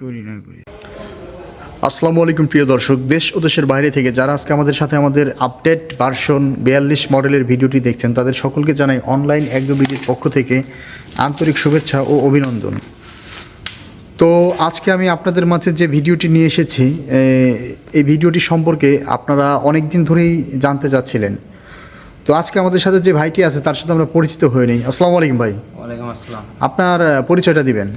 করি না করি। আসসালামু আলাইকুম প্রিয় দর্শক দেশ ও দেশের বাইরে থেকে যারা আজকে আমাদের সাথে আমাদের আপডেট ভার্সন বিয়াল্লিশ মডেলের ভিডিওটি দেখছেন তাদের সকলকে জানাই অনলাইন একদবিদির পক্ষ থেকে আন্তরিক শুভেচ্ছা ও অভিনন্দন। তো আজকে আমি আপনাদের মাঝে যে ভিডিওটি নিয়ে এসেছি এই ভিডিওটি সম্পর্কে আপনারা অনেক দিন ধরেই জানতে চাচ্ছিলেন। তো আজকে আমাদের সাথে যে ভাইটি আছে তার সাথে আমরা পরিচিত হয়ে নিই। আসসালামু আলাইকুম ভাই। ওয়ালাইকুম আসসালাম। আপনার পরিচয়টা দিবেন।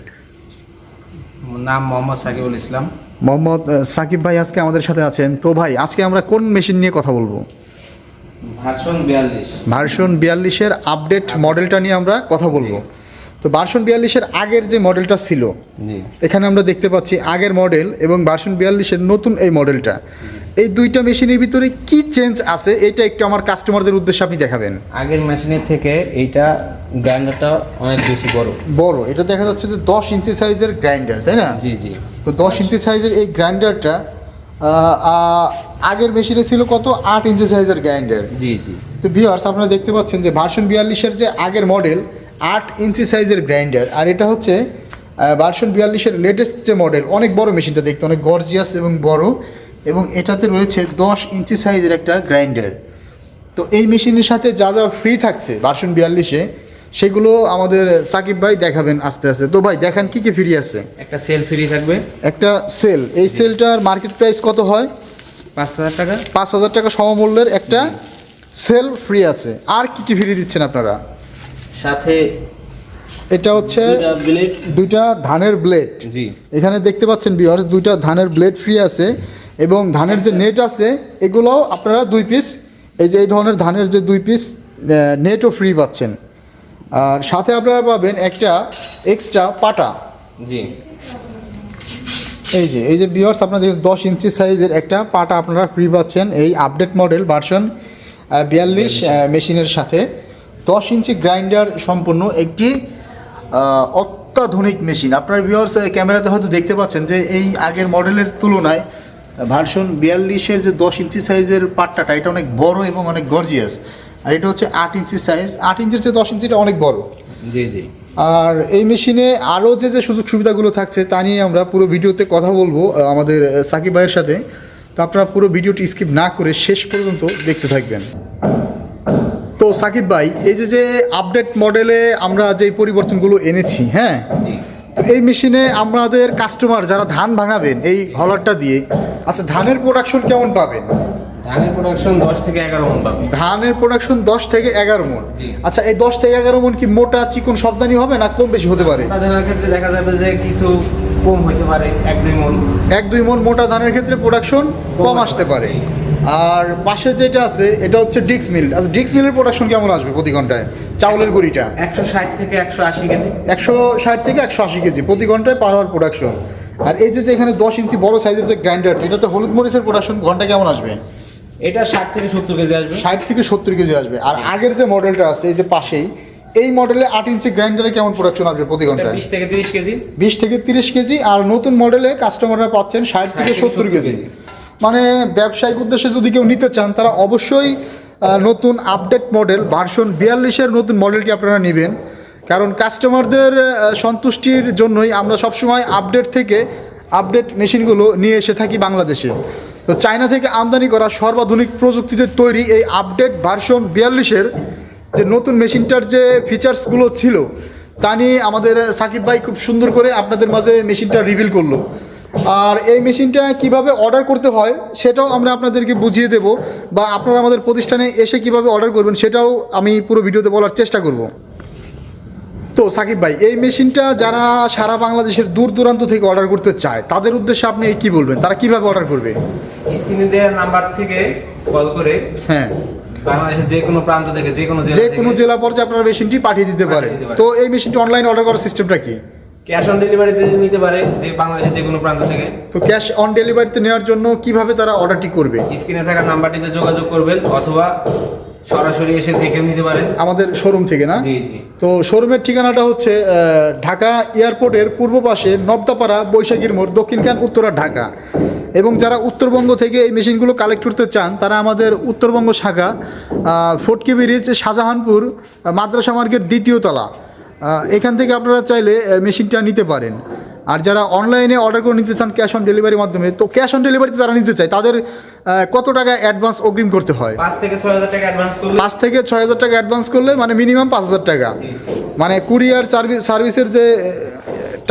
নাম মোহাম্মদ সাকিবুল ইসলাম। মোহাম্মদ সাকিব ভাই আজকে আমাদের সাথে আছেন। তো ভাই আজকে আমরা কোন মেশিন নিয়ে কথা বলব? ভার্সন বিয়াল্লিশ। ভার্সন বিয়াল্লিশের আপডেট মডেলটা নিয়ে আমরা কথা বলব। তো ভার্সন বিয়াল্লিশের আগের যে মডেলটা ছিল জি। এখানে আমরা দেখতে পাচ্ছি আগের মডেল এবং ভার্সন বিয়াল্লিশের নতুন এই মডেলটা এই দুইটা মেশিনের ভিতরে কি চেঞ্জ আছে? এটা একটু আমার কাস্টমারদের উদ্দেশ্যে আপনি দেখাবেন। আগের মেশিনের থেকে এইটা গ্রাইন্ডারটা অনেক বেশি বড়। বড়। এটা দেখা যাচ্ছে যে দশ ইঞ্চি সাইজের গ্রাইন্ডার তাই না? জি জি। তো দশ ইঞ্চি সাইজের এই গ্রাইন্ডারটা আগের মেশিনে ছিল কত? আট ইঞ্চি সাইজের গ্রাইন্ডার। জি জি। তো ভিওয়ার্স আপনারা দেখতে পাচ্ছেন যে ভার্সন বিয়াল্লিশের যে আগের মডেল আট ইঞ্চি সাইজের গ্রাইন্ডার। আর এটা হচ্ছে ভার্সন বিয়াল্লিশের লেটেস্ট যে মডেল অনেক বড় মেশিনটা দেখতে অনেক গর্জিয়াস এবং বড়। এবং এটাতে রয়েছে দশ ইঞ্চি সাইজের একটা গ্রাইন্ডার। তো এই মেশিনের সাথে যা যা ফ্রি থাকছে ভার্সন বিয়াল্লিশে সেগুলো আমাদের সাকিব ভাই দেখাবেন আস্তে আস্তে। তো ভাই দেখান কি কি ফ্রি আছে? একটা সেল ফ্রি থাকবে। একটা সেল এই সেলটার মার্কেট প্রাইস কত হয়? পাঁচ হাজার টাকা। পাঁচ হাজার টাকা সমমূল্যের একটা সেল ফ্রি আছে। আর কি কি ফ্রি দিচ্ছেন আপনারা? সাথে এটা হচ্ছে দুইটা ধানের ব্লেড জি। এখানে দেখতে পাচ্ছেন বিহার দুইটা ধানের ব্লেড ফ্রি আছে। এবং ধানের যে নেট আছে এগুলোও আপনারা দুই পিস এই যে এই ধরনের ধানের যে দুই পিস নেটও ফ্রি পাচ্ছেন। আর সাথে আপনারা পাবেন একটা এক্সট্রা পাটা। জি। এই যে এই যে বিয়ার্স আপনাদের দশ ইঞ্চি সাইজের একটা পাটা আপনারা ফ্রি পাচ্ছেন এই আপডেট মডেল ভার্সন বিয়াল্লিশ মেশিনের সাথে। দশ ইঞ্চি গ্রাইন্ডার সম্পূর্ণ একটি অত্যাধুনিক মেশিন। আপনার বিয়ার্স ক্যামেরাতে হয়তো দেখতে পাচ্ছেন যে এই আগের মডেলের তুলনায় ভার্সন বিয়াল্লিশের যে দশ ইঞ্চি সাইজের পাট্টাটা এটা অনেক বড় এবং অনেক গর্জিয়াস আর এটা হচ্ছে আট ইঞ্চি সাইজ আট ইঞ্চির চেয়ে দশ ইঞ্চিটা অনেক বড়। জি জি। আর এই মেশিনে আরও যে যে সুযোগ সুবিধাগুলো থাকছে তা নিয়ে আমরা পুরো ভিডিওতে কথা বলব আমাদের সাকিব ভাইয়ের সাথে। তো আপনারা পুরো ভিডিওটি স্কিপ না করে শেষ পর্যন্ত দেখতে থাকবেন। তো সাকিব ভাই এই যে যে আপডেট মডেলে আমরা যে পরিবর্তনগুলো এনেছি হ্যাঁ? জি। এই মেশিনে আমাদের কাস্টমার যারা ধান ভাঙাবেন এই হলারটা দিয়ে আচ্ছা ধানের প্রোডাকশন কেমন পাবেন? ধানের প্রোডাকশন দশ থেকে এগারো মন পাবে ধানের প্রোডাকশন দশ থেকে এগারো মন? আচ্ছা এই দশ থেকে এগারো মন কি মোটা চিকন সবদানি হবে না কম বেশি হতে পারে? ধানের ক্ষেত্রে দেখা যাবে যে কিছু কম হইতে পারে এক দুই মন। এক দুই মন মোটা ধানের ক্ষেত্রে প্রোডাকশন কম আসতে পারে। আর পাশে যেটা আছে এটা হচ্ছে ডিক্স মিল আচ্ছা ডিক্স মিলের প্রোডাকশন কেমন আসবে প্রতি ঘন্টায়? চাউলের গুঁড়িটা? একশো ষাট থেকে একশো আশি কেজি। একশো ষাট থেকে একশো আশি কেজি প্রতি ঘন্টায় পার আওয়ার প্রোডাকশন আর এই যে যে এখানে দশ ইঞ্চি বড় সাইজের যে গ্রাইন্ডার এটাতে হলুদ মরিচের প্রোডাকশন ঘণ্টা কেমন আসবে? এটা ষাট থেকে সত্তর কেজি আসবে। ষাট থেকে সত্তর কেজি আসবে। আর আগের যে মডেলটা আছে এই যে পাশেই এই মডেলে আট ইঞ্চি গ্রাইন্ডারে কেমন প্রোডাকশন আসবে প্রতি ঘন্টায়? বিশ থেকে তিরিশ কেজি। বিশ থেকে তিরিশ কেজি আর নতুন মডেলে কাস্টমাররা পাচ্ছেন ষাট থেকে সত্তর 70 কেজি। কেজি। মানে ব্যবসায়িক উদ্দেশ্যে যদি কেউ নিতে চান, তারা অবশ্যই নতুন আপডেট মডেল ভার্সন বিয়াল্লিশের নতুন মডেলটি আপনারা নেবেন। কারণ কাস্টমারদের সন্তুষ্টির জন্যই আমরা সবসময় আপডেট থেকে আপডেট মেশিনগুলো নিয়ে এসে থাকি বাংলাদেশে। তো চায়না থেকে আমদানি করা সর্বাধুনিক প্রযুক্তিতে তৈরি এই আপডেট ভার্সন বিয়াল্লিশের যে নতুন মেশিনটার যে ফিচার্সগুলো ছিল, তা নিয়ে আমাদের সাকিব ভাই খুব সুন্দর করে আপনাদের মাঝে মেশিনটা রিভিল করল। আর এই মেশিনটা কীভাবে অর্ডার করতে হয় সেটাও আমরা আপনাদেরকে বুঝিয়ে দেব বা আপনারা আমাদের প্রতিষ্ঠানে এসে কীভাবে অর্ডার করবেন সেটাও আমি পুরো ভিডিওতে বলার চেষ্টা করব। তো সাকিব ভাই এই মেশিনটা যারা সারা বাংলাদেশের দূর দূরান্ত থেকে অর্ডার করতে চায় তাদের উদ্দেশ্যে আপনি কি বলবেন? তারা কীভাবে অর্ডার করবে? স্ক্রিনে দেওয়া নাম্বার থেকে কল করে হ্যাঁ। বাংলাদেশের যে কোনো প্রান্ত থেকে যে কোনো যে কোনো জেলা পর্যায়ে আপনারা মেশিনটি পাঠিয়ে দিতে পারেন। দিতে পারেন। তো এই মেশিনটি অনলাইন অর্ডার করার সিস্টেমটা কি? ক্যাশ অন ডেলিভারিতে নিতে পারে যে বাংলাদেশের যে কোনো প্রান্ত থেকে। তো ক্যাশ অন ডেলিভারিতে নেওয়ার জন্য কীভাবে তারা অর্ডারটি করবে? স্ক্রিনে থাকা নাম্বারটিতে যোগাযোগ করবেন অথবা সরাসরি এসে দেখে নিতে পারেন। আমাদের শোরুম থেকে না? জি জি। তো শোরুমের ঠিকানাটা হচ্ছে ঢাকা এয়ারপোর্টের পূর্ব পাশে নবদাপাড়া বৈশাখীর মোড় দক্ষিণখান উত্তরা ঢাকা। এবং যারা উত্তরবঙ্গ থেকে এই মেশিনগুলো কালেক্ট করতে চান তারা আমাদের উত্তরবঙ্গ শাখা ফটকি ব্রিজ শাহজাহানপুর মাদ্রাসা মার্কেট দ্বিতীয় তলা। এখান থেকে আপনারা চাইলে মেশিনটা নিতে পারেন। আর যারা অনলাইনে অর্ডার করে নিতে চান ক্যাশ অন ডেলিভারির মাধ্যমে তো ক্যাশ অন ডেলিভারিতে যারা নিতে চায় তাদের কত টাকা অ্যাডভান্স অগ্রিম করতে হয়? পাঁচ থেকে ছয় হাজার টাকা অ্যাডভান্স করলে? পাঁচ থেকে ছয় হাজার টাকা অ্যাডভান্স করলে মানে মিনিমাম পাঁচ হাজার টাকা। মানে কুরিয়ার সার্ভিস সার্ভিসের যে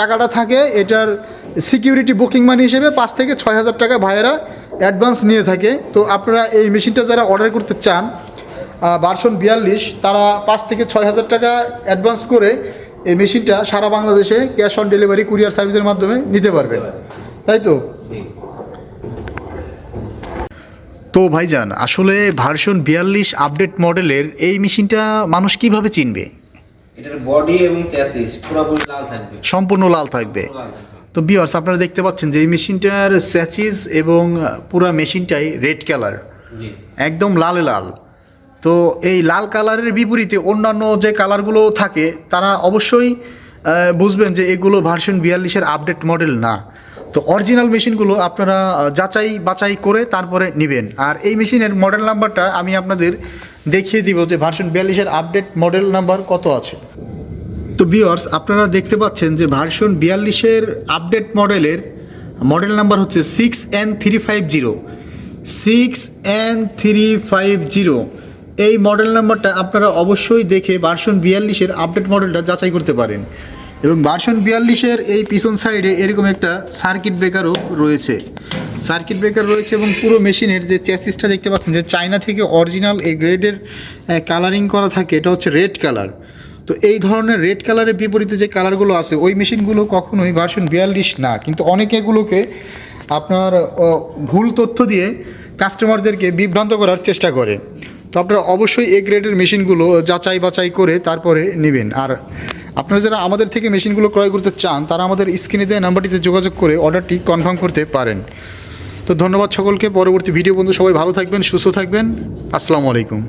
টাকাটা থাকে এটার সিকিউরিটি বুকিং মানি হিসেবে পাঁচ থেকে ছয় হাজার টাকা ভাইয়েরা অ্যাডভান্স নিয়ে থাকে। তো আপনারা এই মেশিনটা যারা অর্ডার করতে চান বারশন বিয়াল্লিশ তারা পাঁচ থেকে ছয় হাজার টাকা অ্যাডভান্স করে এই মেশিনটা সারা বাংলাদেশে ক্যাশ অন ডেলিভারি কুরিয়ার সার্ভিসের মাধ্যমে নিতে পারবেন তাই তো? জি। তো ভাইজান আসলে ভার্সন বিয়াল্লিশ আপডেট মডেলের এই মেশিনটা মানুষ কীভাবে চিনবে? এটার বডি এবং চ্যাসিস পুরোপুরি লাল থাকবে। সম্পূর্ণ লাল থাকবে। পুরো লাল থাকবে। তো বিয়ার্স আপনারা দেখতে পাচ্ছেন যে এই মেশিনটার স্যাচিস এবং পুরো মেশিনটাই রেড কালার একদম লালে লাল। তো এই লাল কালারের বিপরীতে অন্যান্য যে কালারগুলো থাকে, তারা অবশ্যই বুঝবেন যে এগুলো ভার্সন বিয়াল্লিশের আপডেট মডেল না। তো অরিজিনাল মেশিনগুলো আপনারা যাচাই বাছাই করে তারপরে নেবেন। আর এই মেশিনের মডেল নাম্বারটা আমি আপনাদের দেখিয়ে দিব যে ভার্সন বিয়াল্লিশের আপডেট মডেল নাম্বার কত আছে। তো বিয়ার্স আপনারা দেখতে পাচ্ছেন যে ভার্সন বিয়াল্লিশের আপডেট মডেলের মডেল নাম্বার হচ্ছে six N three five zero six N three five zero এই মডেল নাম্বারটা আপনারা অবশ্যই দেখে ভার্সন বিয়াল্লিশের আপডেট মডেলটা যাচাই করতে পারেন। এবং ভার্সন বিয়াল্লিশের এই পিছন সাইডে এরকম একটা সার্কিট ব্রেকারও রয়েছে। সার্কিট ব্রেকার রয়েছে এবং পুরো মেশিনের যে চ্যাসিসটা দেখতে পাচ্ছেন যে চায়না থেকে অরিজিনাল এই গ্রেডের কালারিং করা থাকে, এটা হচ্ছে রেড কালার তো এই ধরনের রেড কালারের বিপরীতে যে কালারগুলো আছে, ওই মেশিনগুলো কখনোই ভার্সন বিয়াল্লিশ না। কিন্তু অনেকে এগুলোকে আপনার ভুল তথ্য দিয়ে কাস্টমারদেরকে বিভ্রান্ত করার চেষ্টা করে। তো আপনারা অবশ্যই এ গ্রেডের মেশিনগুলো যাচাই বাছাই করে তারপরে নেবেন। আর আপনারা যারা আমাদের থেকে মেশিনগুলো ক্রয় করতে চান, তারা আমাদের স্ক্রিনে দেওয়া নাম্বারটিতে যোগাযোগ করে অর্ডারটি কনফার্ম করতে পারেন। তো ধন্যবাদ সকলকে। পরবর্তী ভিডিও বন্ধু সবাই ভালো থাকবেন, সুস্থ থাকবেন। আসসালামু আলাইকুম।